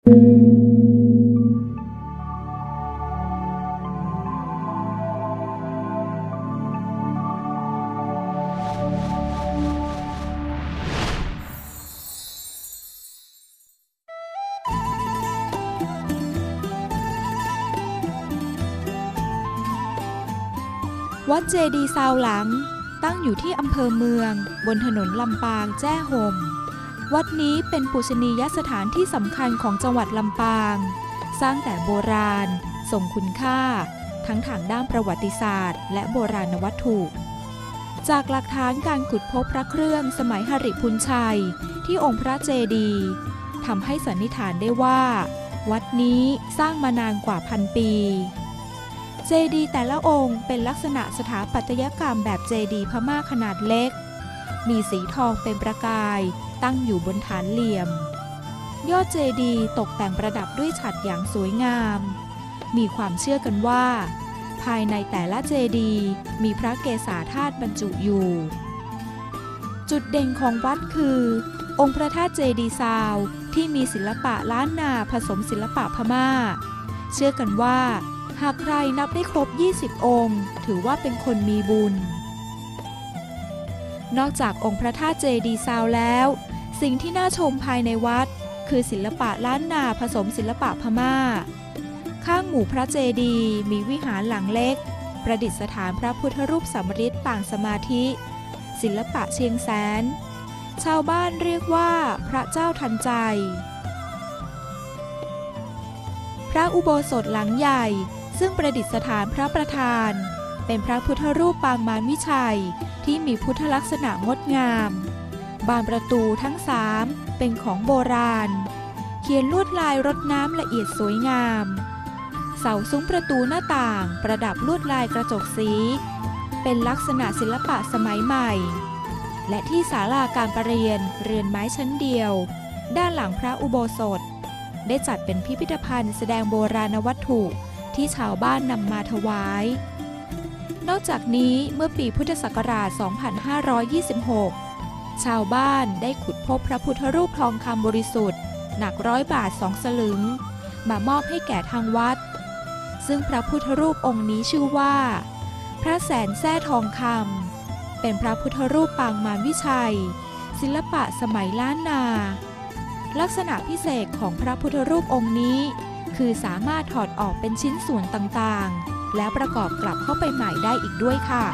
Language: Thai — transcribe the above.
วัดเจดีซาวหลัง ตั้งอยู่ที่อำเภอเมือง บนถนนลำปางแจ้ห่ม วัดนี้เป็นปูชนียสถานที่สำคัญของจังหวัดลำปาง สร้างแต่โบราณ ส่งคุณค่า ทั้งทางด้านประวัติศาสตร์ และโบราณวัตถุ จากหลักฐานการขุดพบพระเครื่องสมัยหริพุนชัย ที่องค์พระเจดีย์ทำให้สันนิษฐานได้ว่า วัดนี้สร้างมานานกว่าพันปี เจดีย์แต่ละองค์เป็นลักษณะสถาปัตยกรรมแบบเจดีย์พม่าขนาดเล็ก มีสีทองเป็นประกาย ตั้งอยู่บนฐานเหลี่ยม ยอดเจดีย์ตกแต่งประดับด้วยฉัตรอย่างสวยงาม มีความเชื่อกันว่า ภายในแต่ละเจดีย์มีพระเกศาธาตุบรรจุอยู่ จุดเด่นของวัดคือ องค์พระธาตุเจดีย์ซาวที่มีศิลปะล้านนาผสมศิลปะพม่า เชื่อกันว่า หากใครนับได้ครบ 20 องค์ ถือว่าเป็นคนมีบุญนอกจากองค์พระธาตุเจดีซาวแล้ว สิ่งที่น่าชมภายในวัด คือศิลปะล้านนาผสมศิลปะพม่า ข้างหมู่พระเจดีย์มีวิหารหลังเล็ก ประดิษฐานพระพุทธรูปสำริดปางสมาธิ ศิลปะเชียงแสน ชาวบ้านเรียกว่าพระเจ้าทันใจ พระอุโบสถหลังใหญ่ซึ่งประดิษฐานพระประธาน เป็นพระพุทธรูปปางมารวิชัยที่มีพุทธลักษณะงดงาม บานประตูทั้งสามเป็นของโบราณ เขียนลวดลายรดน้ำละเอียดสวยงาม เสาซุ้มประตูหน้าต่างประดับลวดลายกระจกสี เป็นลักษณะศิลปะสมัยใหม่ และที่ศาลาการประเรียนเรือนไม้ชั้นเดียว ด้านหลังพระอุโบสถ ได้จัดเป็นพิพิธภัณฑ์แสดงโบราณวัตถุที่ชาวบ้านนำมาถวาย นอกจากนี้เมื่อปีพุทธศักราช 2526 ชาวบ้านได้ขุดพบพระพุทธรูปทองคำบริสุทธิ์ หนักร้อยบาทสองสลึง มามอบให้แก่ทางวัด ซึ่งพระพุทธรูปองค์นี้ชื่อว่า พระแสนแท้ทองคำเป็นพระพุทธรูปปางมารวิชัย ศิลปะสมัยล้านนา ลักษณะพิเศษของพระพุทธรูปองค์นี้ คือสามารถถอดออกเป็นชิ้นส่วนต่างๆ แล้วประกอบกลับเข้าไปใหม่ได้อีกด้วยค่ะ